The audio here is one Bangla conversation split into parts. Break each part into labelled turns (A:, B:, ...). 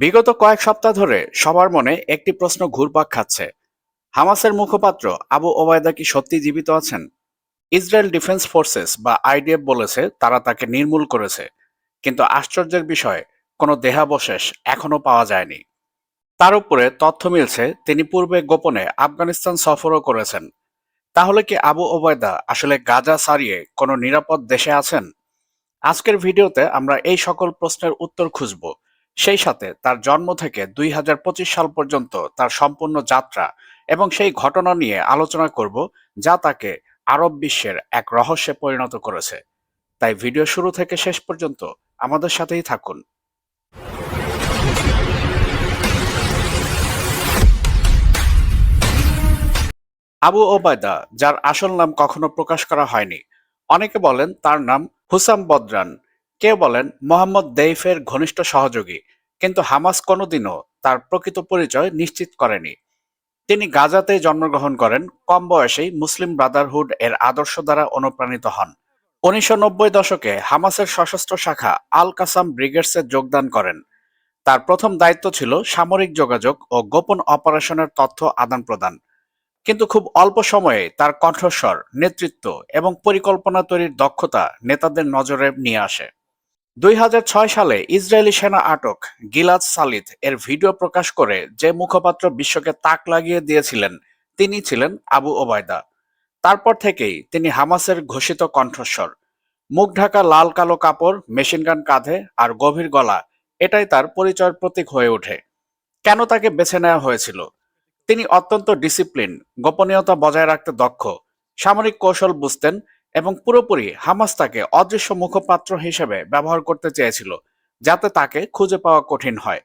A: বিগত কয়েক সপ্তাহ ধরে সবার মনে একটি প্রশ্ন ঘুরপাক খাচ্ছে। হামাসের মুখপাত্র আবু ওবায়দা কি সত্যি জীবিত আছেন? ইসরায়েল ডিফেন্স ফোর্সেস বা আইডিএফ বলেছে তারা তাকে নির্মূল করেছে। কিন্তু আশ্চর্যের বিষয়, কোনো দেহাবশেষ এখনও পাওয়া যায়নি। তার উপরে তথ্য মিলছে, তিনি পূর্বে গোপনে আফগানিস্তান সফরও করেছেন। তাহলে কি আবু ওবায়দা আসলে গাজা সারিয়ে কোনো নিরাপদ দেশে আছেন? আজকের ভিডিওতে আমরা এই সকল প্রশ্নের উত্তর খুঁজব। সেই সাথে তার জন্ম থেকে দুই হাজার পঁচিশ সাল পর্যন্ত তার সম্পূর্ণ যাত্রা এবং সেই ঘটনা নিয়ে আলোচনা করব যা তাকে আরব বিশ্বের এক রহস্যে পরিণত করেছে। তাই ভিডিও শুরু থেকে শেষ পর্যন্ত আমাদের সাথেই থাকুন। আবু ওবায়দা, যার আসল নাম কখনো প্রকাশ করা হয়নি, অনেকে বলেন তার নাম হুসাম বদরান। কেউ বলেন, মোহাম্মদ দেইফের ঘনিষ্ঠ সহযোগী, কিন্তু হামাস কোনোদিনও তার প্রকৃত পরিচয় নিশ্চিত করেনি। তিনি গাজাতে জন্মগ্রহণ করেন, কম বয়সেই মুসলিম ব্রাদারহুড এর আদর্শ দ্বারা অনুপ্রাণিত হন। উনিশশো নব্বই দশকে হামাসের সশস্ত্র শাখা আল কাসাম ব্রিগেডসে যোগদান করেন। তার প্রথম দায়িত্ব ছিল সামরিক যোগাযোগ ও গোপন অপারেশনের তথ্য আদান প্রদান। কিন্তু খুব অল্প সময়ে তার কণ্ঠস্বর, নেতৃত্ব এবং পরিকল্পনা তৈরির দক্ষতা নেতাদের নজরে নিয়ে আসে। দুই হাজার ছয় সালে ইসরায়েলি সেনা আটক গিলাদ সালিদ এর ভিডিও প্রকাশ করে যে মুখপাত্র বিশ্বকে তাক লাগিয়ে দিয়েছিলেন, তিনি ছিলেন আবু ওবায়দা। তারপর থেকেই তিনি হামাসের ঘোষিত কণ্ঠস্বর। মুখ ঢাকা লাল কালো কাপড় মেশিনগান কাঁধে আর গভীর গলা, এটাই তার পরিচয়ের প্রতীক হয়ে ওঠে। কেন তাকে বেছে নেওয়া হয়েছিল? তিনি অত্যন্ত ডিসিপ্লিন, গোপনীয়তা বজায় রাখতে দক্ষ, সামরিক কৌশল বুঝতেন এবং পুরোপুরি হামাস তাকে অদৃশ্য মুখপাত্র হিসেবে ব্যবহার করতে চেয়েছিল, যাতে তাকে খুঁজে পাওয়া কঠিন হয়।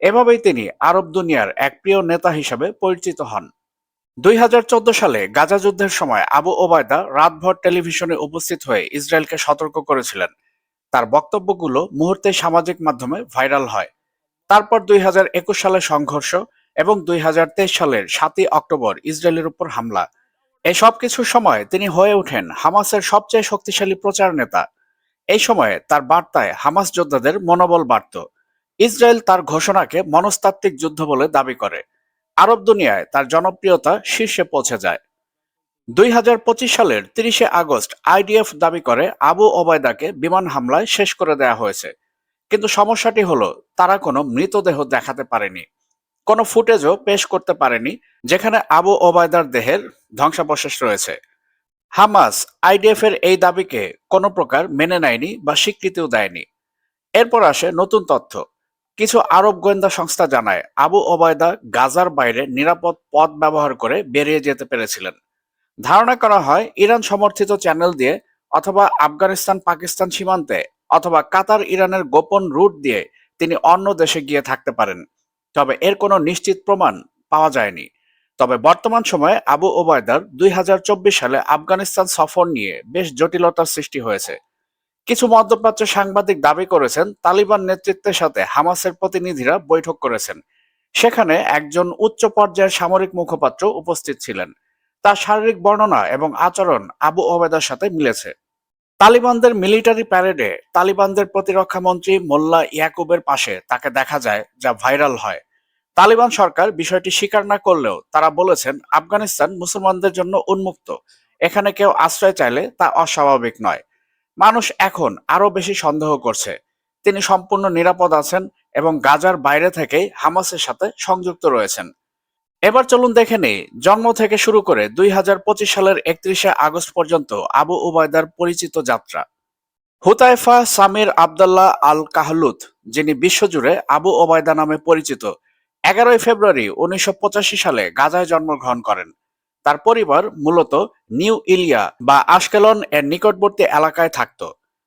A: এভাবেই তিনি আরব দুনিয়ার এক প্রিয় নেতা হিসেবে পরিচিত হন। দুই হাজার চোদ্দ সালে গাজা যুদ্ধের সময় আবু ওবায়দা রাতভর টেলিভিশনে উপস্থিত হয়ে ইসরায়েলকে সতর্ক করেছিলেন। তার বক্তব্যগুলো মুহূর্তে সামাজিক মাধ্যমে ভাইরাল হয়। তারপর দুই হাজার একুশ সালে সংঘর্ষ এবং দুই হাজার তেইশ সালের সাতই অক্টোবর ইসরায়েলের উপর হামলা এই সব কিছুর সময় তিনি হয়ে ওঠেন হামাসের সবচেয়ে শক্তিশালী প্রচার নেতা। এই সময়ে তার বার্তায় হামাস যোদ্ধাদের মনোবল বাড়ত। ইসরায়েল তার ঘোষণাকে মনস্তাত্ত্বিক যুদ্ধ বলে দাবি করে। আরব দুনিয়ায় তার জনপ্রিয়তা শীর্ষে পৌঁছে যায়। দুই হাজার পঁচিশ সালের তিরিশে আগস্ট আইডিএফ দাবি করে আবু ওবায়দাকে বিমান হামলায় শেষ করে দেয়া হয়েছে। কিন্তু সমস্যাটি হলো, তারা কোনো মৃতদেহ দেখাতে পারেনি। কোনো ফুটেজও পেশ করতে পারেনি, যেখানে আবু ওবায়দার দেহের ধ্বংসাবশেষ রয়েছে। হামাস আইডিএফ এর এই দাবিকে কোনো প্রকার মেনে নেয়নি বা স্বীকৃতিও দেয়নি। এরপর আসে নতুন তথ্য। কিছু আরব গোয়েন্দা সংস্থা জানায়, আবু ওবায়দা গাজার বাইরে নিরাপদ পথ ব্যবহার করে বেরিয়ে যেতে পেরেছিলেন। ধারণা করা হয়, ইরান সমর্থিত চ্যানেল দিয়ে অথবা আফগানিস্তান, পাকিস্তান সীমান্তে অথবা কাতার, ইরানের গোপন রুট দিয়ে তিনি অন্য দেশে গিয়ে থাকতে পারেন। তবে এর কোনো নিশ্চিত প্রমাণ পাওয়া যায়নি। তবে বর্তমান সময়ে আবু ওবায়দার দুই হাজার চব্বিশ সালে আফগানিস্তান সফর নিয়ে বেশ জটিলতার সৃষ্টি হয়েছে। কিছু মধ্যপ্রাচ্য সাংবাদিক দাবি করেছেন, তালিবান নেতৃত্বের সাথে হামাসের প্রতিনিধিরা বৈঠক করেছেন। সেখানে একজন উচ্চ পর্যায়ের সামরিক মুখপাত্র উপস্থিত ছিলেন। তার শারীরিক বর্ণনা এবং আচরণ আবু ওবেদার সাথে মিলেছে। তালিবানদের মিলিটারি প্যারেডে তালিবানদের প্রতিরক্ষা মন্ত্রী মোল্লা ইয়াকুবের পাশে তাকে দেখা যায়, যা ভাইরাল হয়। তালিবান সরকার বিষয়টি স্বীকার না করলেও তারা বলেছেন, আফগানিস্তান মুসলমানদের জন্য উন্মুক্ত। এখানে কেউ আশ্রয় চাইলে তা অস্বাভাবিক নয়। মানুষ এখন আরও বেশি সন্দেহ করছে। তিনি সম্পূর্ণ নিরাপদ আছেন এবং গাজার বাইরে থেকেই হামাসের সাথে সংযুক্ত রয়েছেন। এবার চলুন দেখে নেই, জন্ম থেকে শুরু করে দুই হাজার পঁচিশ সালের একত্রিশে আগস্ট পর্যন্ত আবু উবায়দার পরিচিত যাত্রা। হুতাইফা সামির আবদুল্লাহ আল কাহলুত যিনি বিশ্বজুড়ে আবু ওবায়দা নামে পরিচিত এগারোই ফেব্রুয়ারি উনিশশো পঁচাশি সালে গাজায় জন্মগ্রহণ করেন। তার পরিবার মূলত নিউ ইলিয়া বা আশকেলন এর নিকটবর্তী এলাকায় থাকত,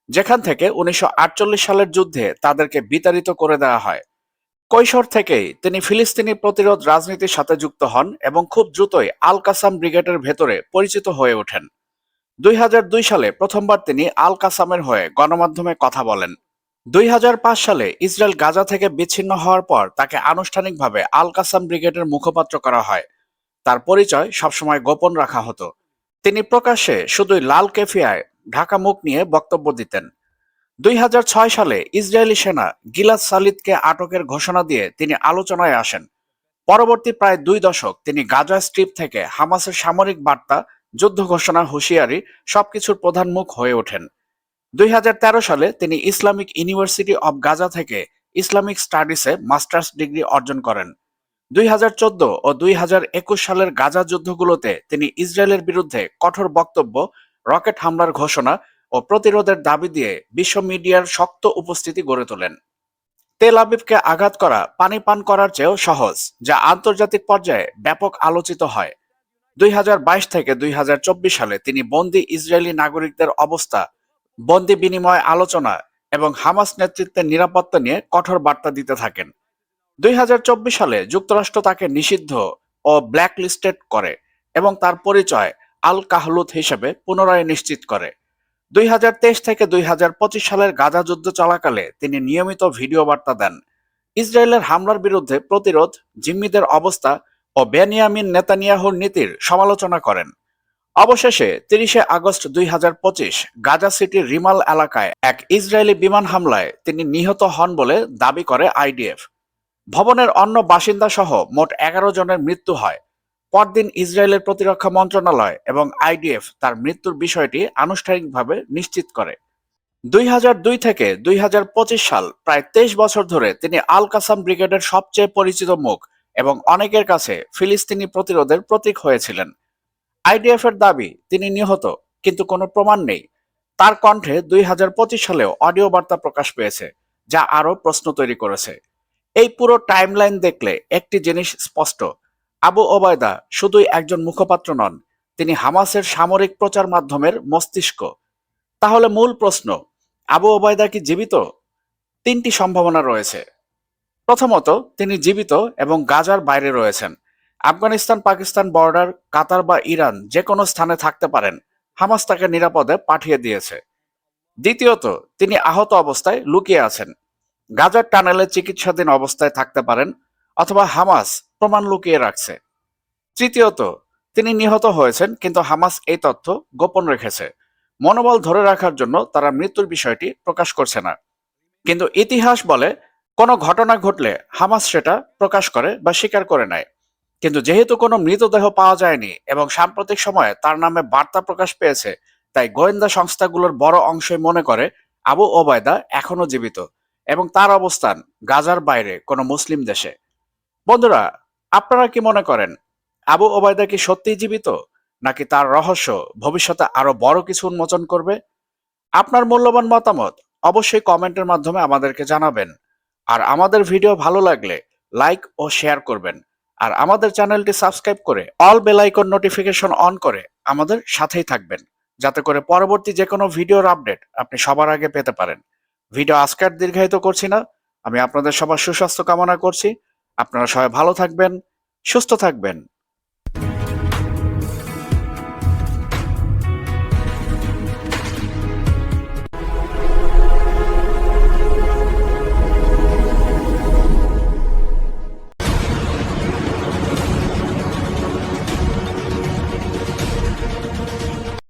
A: যেখান থেকে উনিশশো আটচল্লিশ সালের যুদ্ধে তাদেরকে বিতাড়িত করে দেওয়া হয়। কৈশোর থেকেই তিনি ফিলিস্তিনি প্রতিরোধ রাজনীতির সাথে যুক্ত হন এবং খুব দ্রুতই আল কাসাম ব্রিগেডের ভেতরে পরিচিত হয়ে ওঠেন। দুই হাজার দুই সালে প্রথমবার তিনি আল কাসামের হয়ে গণমাধ্যমে কথা বলেন। দুই হাজার পাঁচ সালে ইসরায়েল গাজা থেকে বিচ্ছিন্ন হওয়ার পর তাকে আনুষ্ঠানিকভাবে আল কাসাম ব্রিগেডের মুখপাত্র করা হয়। তার পরিচয় সবসময় গোপন রাখা হতো। তিনি প্রকাশ্যে শুধুই লাল কেফিয়ায় ঢাকা মুখ নিয়ে বক্তব্য দিতেন। দুই হাজার ছয় সালে ইসরায়েলি সেনা গিলাদ সালিদকে আটকের ঘোষণা দিয়ে তিনি আলোচনায় আসেন। পরবর্তী প্রায় দুই দশক তিনি গাজা স্ট্রিপ থেকে হামাসের সামরিক বার্তা, যুদ্ধ ঘোষণা, হুঁশিয়ারি সবকিছুর প্রধান মুখ হয়ে ওঠেন। দুই হাজার তেরো সালে তিনি ইসলামিক ইউনিভার্সিটি অব গাজা থেকে ইসলামিক স্টাডিজে মাস্টার্স ডিগ্রি অর্জন করেন। দুই হাজার চোদ্দ ও দুই হাজার একুশ সালের গাজা যুদ্ধগুলোতে তিনি ইসরায়েলের বিরুদ্ধে কঠোর বক্তব্য, রকেট হামলার ঘোষণা ও প্রতিরোধের দাবি দিয়ে বিশ্ব মিডিয়ার শক্ত উপস্থিতি গড়ে তোলেন। তেল আবিবকে আঘাত করা, পানি পান করার চেয়েও সহজ, যা আন্তর্জাতিক পর্যায়ে ব্যাপক আলোচিত হয়। দুই হাজার বাইশ থেকে দুই হাজার চব্বিশ সালে তিনি বন্দি ইসরায়েলি নাগরিকদের অবস্থা বন্দি বিনিময় আলোচনা এবং হামাস নেতৃত্বের নিরাপত্তা নিয়ে কঠোর বার্তা দিতে থাকেন। দুই হাজার চব্বিশ সালে যুক্তরাষ্ট্র তাকে নিষিদ্ধ ও ব্ল্যাকলিস্টেড করে এবং তার পরিচয় আল কাহলুত হিসেবে পুনরায় নিশ্চিত করে। দুই হাজার তেইশ থেকে দুই হাজার পঁচিশ সালের গাজা যুদ্ধ চলাকালে তিনি নিয়মিত ভিডিও বার্তা দেন। ইসরায়েলের হামলার বিরুদ্ধে প্রতিরোধ, জিম্মিদের অবস্থা ও বেনিয়ামিন নেতানিয়াহুর নীতির সমালোচনা করেন। অবশেষে তিরিশে আগস্ট দুই হাজার পঁচিশ গাজা সিটির রিমাল এলাকায় এক ইসরায়েলি বিমান হামলায় তিনি নিহত হন বলে দাবি করে আইডিএফ। ভবনের অন্য বাসিন্দা সহ মোট এগারো জনের মৃত্যু হয়। পরদিন ইসরায়েলের প্রতিরক্ষা মন্ত্রণালয় এবং আইডিএফ তার মৃত্যুর বিষয়টি আনুষ্ঠানিকভাবে নিশ্চিত করে। দুই হাজার দুই থেকে দুই হাজার পঁচিশ সাল প্রায় তেইশ বছর ধরে তিনি আল কাসাম ব্রিগেডের সবচেয়ে পরিচিত মুখ এবং অনেকের কাছে ফিলিস্তিনি প্রতিরোধের প্রতীক হয়েছিলেন। আইডিএফ এর দাবি, তিনি নিহত, কিন্তু কোনো প্রমাণ নেই। তার কণ্ঠে দুই হাজার পঁচিশ সালেও অডিও বার্তা প্রকাশ পেয়েছে, যা আরও প্রশ্ন তৈরি করেছে। এই পুরো টাইমলাইন দেখলে একটি জিনিস স্পষ্ট, আবু ওবায়দা শুধুই একজন মুখপাত্র নন, তিনি হামাসের সামরিক প্রচার মাধ্যমের মস্তিষ্ক। তাহলে মূল প্রশ্ন, আবু ওবায়দা কি জীবিত? তিনটি সম্ভাবনা রয়েছে। প্রথমত, তিনি জীবিত এবং গাজার বাইরে রয়েছেন। আফগানিস্তান, পাকিস্তান, বর্ডার, কাতার বা ইরান যে কোনো স্থানে থাকতে পারেন। হামাস তাকে নিরাপদে পাঠিয়ে দিয়েছে। দ্বিতীয়ত, তিনি আহত অবস্থায় লুকিয়ে আছেন। গাজার টানেলে চিকিৎসাধীন অবস্থায় থাকতে পারেন অথবা হামাস প্রমাণ লুকিয়ে রাখছে। তৃতীয়ত, তিনি নিহত হয়েছেন কিন্তু হামাস এই তথ্য গোপন রেখেছে। মনোবল ধরে রাখার জন্য তারা মৃত্যুর বিষয়টি প্রকাশ করছে না। কিন্তু ইতিহাস বলে, কোনো ঘটনা ঘটলে হামাস সেটা প্রকাশ করে বা স্বীকার করে নেয়। কিন্তু যেহেতু কোনো মৃতদেহ পাওয়া যায়নি এবং সাম্প্রতিক সময়ে তার নামে বার্তা প্রকাশ পেয়েছে, তাই গোয়েন্দা সংস্থাগুলোর বড় অংশই মনে করে আবু ওবায়দা এখনও জীবিত এবং তার অবস্থান গাজার বাইরে কোনো মুসলিম দেশে। বন্ধুরা, আপনারা কি মনে করেন, আবু ওবায়দা কি সত্যিই জীবিত, নাকি তার রহস্য ভবিষ্যতে আরও বড় কিছু উন্মোচন করবে? আপনার মূল্যবান মতামত অবশ্যই কমেন্টের মাধ্যমে আমাদেরকে জানাবেন। আর আমাদের ভিডিও ভালো লাগলে লাইক ও শেয়ার করবেন। আর আমাদের চ্যানেলটি সাবস্ক্রাইব করে all bell icon notification on করে আমাদের সাথেই থাকবেন, যাতে করে পরবর্তী যে কোনো ভিডিওর আপডেট আপনি সবার আগে পেতে পারেন। ভিডিও আজকে আর দীর্ঘায়িত করছি না, আমি আপনাদের সবার সুস্বাস্থ্য কামনা করছি। আপনারা সবাই ভালো থাকবেন, সুস্থ থাকবেন।